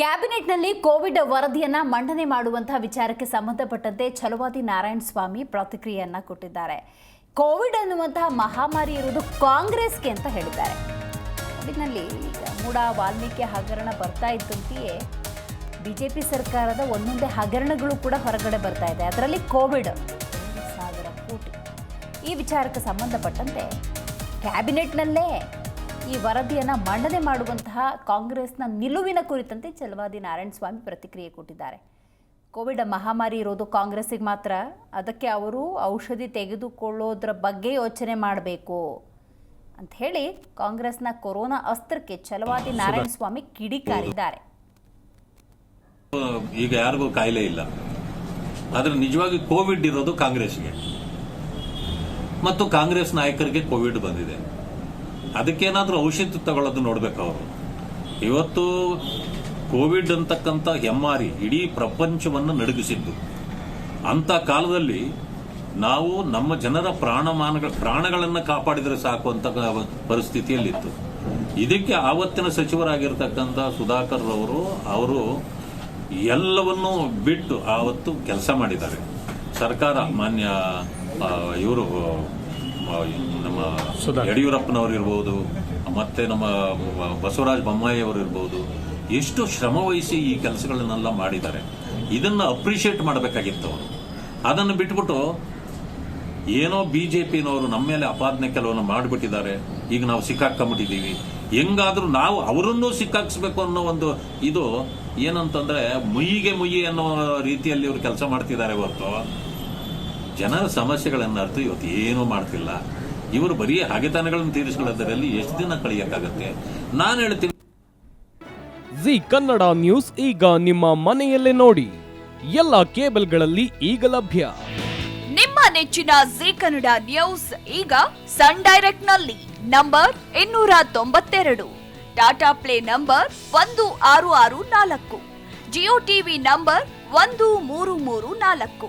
ಕ್ಯಾಬಿನೆಟ್ನಲ್ಲಿ Covid ವರದಿಯನ್ನ ಮಂಡನೆ ಮಾಡುವಂತಹ ವಿಚಾರಕ್ಕೆ ಸಂಬಂಧಪಟ್ಟಂತೆ ಛಲವಾದಿ ನಾರಾಯಣ ಸ್ವಾಮಿ ಪ್ರತಿಕ್ರಿಯೆಯನ್ನ ಕೊಟ್ಟಿದ್ದಾರೆ. ಕೋವಿಡ್ ಅನ್ನುವಂತಹ ಮಹಾಮಾರಿ ಇರುವುದು ಕಾಂಗ್ರೆಸ್ಗೆ ಅಂತ ಹೇಳಿದ್ದಾರೆ. ಕೋವಿಡ್ನಲ್ಲಿ ಈಗ ಮೂಡ ವಾಲ್ಮೀಕಿ ಹಗರಣ ಬರ್ತಾ ಇದ್ದಂತೆಯೇ ಬಿಜೆಪಿ ಸರ್ಕಾರದ ಒಂದೊಂದೇ ಹಗರಣಗಳು ಕೂಡ ಹೊರಗಡೆ ಬರ್ತಾ ಇದೆ. ಅದರಲ್ಲಿ ಕೋವಿಡ್ ಸಾವಿರ ಕೋಟಿ. ಈ ವಿಚಾರಕ್ಕೆ ಸಂಬಂಧಪಟ್ಟಂತೆ ಕ್ಯಾಬಿನೆಟ್ನಲ್ಲೇ ಈ ವರದಿಯನ್ನು ಮಂಡನೆ ಮಾಡುವಂತಹ ಕಾಂಗ್ರೆಸ್ನ ನಿಲುವಿನ ಕುರಿತಂತೆ ಚಲವಾದಿ ನಾರಾಯಣ ಸ್ವಾಮಿ ಪ್ರತಿಕ್ರಿಯೆ ಕೊಟ್ಟಿದ್ದಾರೆ. ಕೋವಿಡ್ ಮಹಾಮಾರಿ ಇರೋದು ಕಾಂಗ್ರೆಸ್ಸಿಗೆ ಮಾತ್ರ ಅದಕ್ಕೆ ಅವರು ಔಷಧಿ ತೆಗೆದುಕೊಳ್ಳೋದ್ರ ಬಗ್ಗೆ ಯೋಚನೆ ಮಾಡಬೇಕು ಅಂತ ಹೇಳಿ ಕಾಂಗ್ರೆಸ್ನ ಕೊರೋನಾ ಅಸ್ತ್ರಕ್ಕೆ ಚಲವಾದಿ ನಾರಾಯಣ ಸ್ವಾಮಿ ಕಿಡಿಕಾರಿದ್ದಾರೆ. ಈಗ ಯಾರಿಗೂ ಕಾಯಿಲೆ ಇಲ್ಲ. ಆದರೆ ನಿಜವಾಗಿ ಕೋವಿಡ್ ಇರೋದು ಕಾಂಗ್ರೆಸ್ಗೆ. ಮತ್ತು ಕಾಂಗ್ರೆಸ್ ನಾಯಕರಿಗೆ ಕೋವಿಡ್ ಬಂದಿದೆ. ಅದಕ್ಕೇನಾದ್ರೂ ಔಷಧಿ ತಗೊಳ್ಳೋದು ನೋಡ್ಬೇಕು ಅವರು. ಇವತ್ತು ಕೋವಿಡ್ ಅಂತಕ್ಕಂಥ ಹೆಮ್ಮಾರಿ ಇಡೀ ಪ್ರಪಂಚವನ್ನು ನಡುಗಿಸಿದ್ದು. ಅಂತ ಕಾಲದಲ್ಲಿ ನಾವು ನಮ್ಮ ಜನರ ಪ್ರಾಣಮಾನಗಳ, ಪ್ರಾಣಗಳನ್ನು ಕಾಪಾಡಿದರೆ ಸಾಕು ಅಂತ ಪರಿಸ್ಥಿತಿಯಲ್ಲಿತ್ತು. ಇದಕ್ಕೆ ಆವತ್ತಿನ ಸಚಿವರಾಗಿರ್ತಕ್ಕಂಥ ಸುಧಾಕರ್ ಅವರು ಅವರು ಎಲ್ಲವನ್ನೂ ಬಿಟ್ಟು ಆವತ್ತು ಕೆಲಸ ಮಾಡಿದ್ದಾರೆ. ಸರ್ಕಾರ ಮಾನ್ಯ ಇವರು ನಮ್ಮ ಯಡಿಯೂರಪ್ಪನವರು ಇರ್ಬೋದು ಮತ್ತೆ ನಮ್ಮ ಬಸವರಾಜ ಬೊಮ್ಮಾಯಿ ಅವರು ಇರ್ಬೋದು ಎಷ್ಟು ಶ್ರಮ ವಹಿಸಿ ಈ ಕೆಲಸಗಳನ್ನೆಲ್ಲ ಮಾಡಿದ್ದಾರೆ. ಇದನ್ನು ಅಪ್ರಿಷಿಯೇಟ್ ಮಾಡಬೇಕಾಗಿತ್ತು ಅವರು. ಅದನ್ನು ಬಿಟ್ಬಿಟ್ಟು ಏನೋ ಬಿಜೆಪಿನವರು ನಮ್ಮ ಮೇಲೆ ಅಪಾದನೆ ಕೆಲವನ್ನು ಮಾಡಿಬಿಟ್ಟಿದ್ದಾರೆ. ಈಗ ನಾವು ಸಿಕ್ಕಾಕೊಂಡ್ಬಿಟ್ಟಿದ್ದೀವಿ ಹೆಂಗಾದ್ರೂ ನಾವು ಅವರನ್ನೂ ಸಿಕ್ಕಾಕ್ಸ್ಬೇಕು ಅನ್ನೋ ಒಂದು ಇದು ಏನಂತಂದ್ರೆ ಮುಯ್ಯಿಗೆ ಮುಯ್ಯಿ ಅನ್ನೋ ರೀತಿಯಲ್ಲಿ ಇವರು ಕೆಲಸ ಮಾಡ್ತಿದ್ದಾರೆ ಹೊರತು. ಜನರ ಸಮಸ್ಯೆಗಳನ್ನ ಅರ್ಥ ಇವತ್ತು ಏನೂ ಮಾಡ್ತಿಲ್ಲ. ಇವರು ಬರೀ ಹಗೆತನಗಳನ್ನು ತೀರಿಸ್ಕೊಳ್ಳೋದರಲ್ಲಿ ಎಷ್ಟು ದಿನ ಕಳಿಯಕ್ಕಾಗತ್ತೆ? ನಾನು ಹೇಳ್ತೀನಿ ಜಿ ಕನ್ನಡ ನ್ಯೂಸ್ ಈಗ ನಿಮ್ಮ ಮನೆಯಲ್ಲೇ ನೋಡಿ. ಎಲ್ಲ ಕೇಬಲ್ಗಳಲ್ಲಿ ಈಗ ಲಭ್ಯ. ನಿಮ್ಮ ನೆಚ್ಚಿನ ಜಿ ಕನ್ನಡ ನ್ಯೂಸ್ ಈಗ ಸನ್ ಡೈರೆಕ್ಟ್ನಲ್ಲಿ ನಂಬರ್ ಇನ್ನೂರ ತೊಂಬತ್ತೆರಡು. ಟಾಟಾ ಪ್ಲೇ ನಂಬರ್ ಒಂದು ಆರು ಆರು ನಾಲ್ಕು. ಜಿಯೋ ಟಿವಿ ನಂಬರ್ ಒಂದು ಮೂರು ಮೂರು ನಾಲ್ಕು.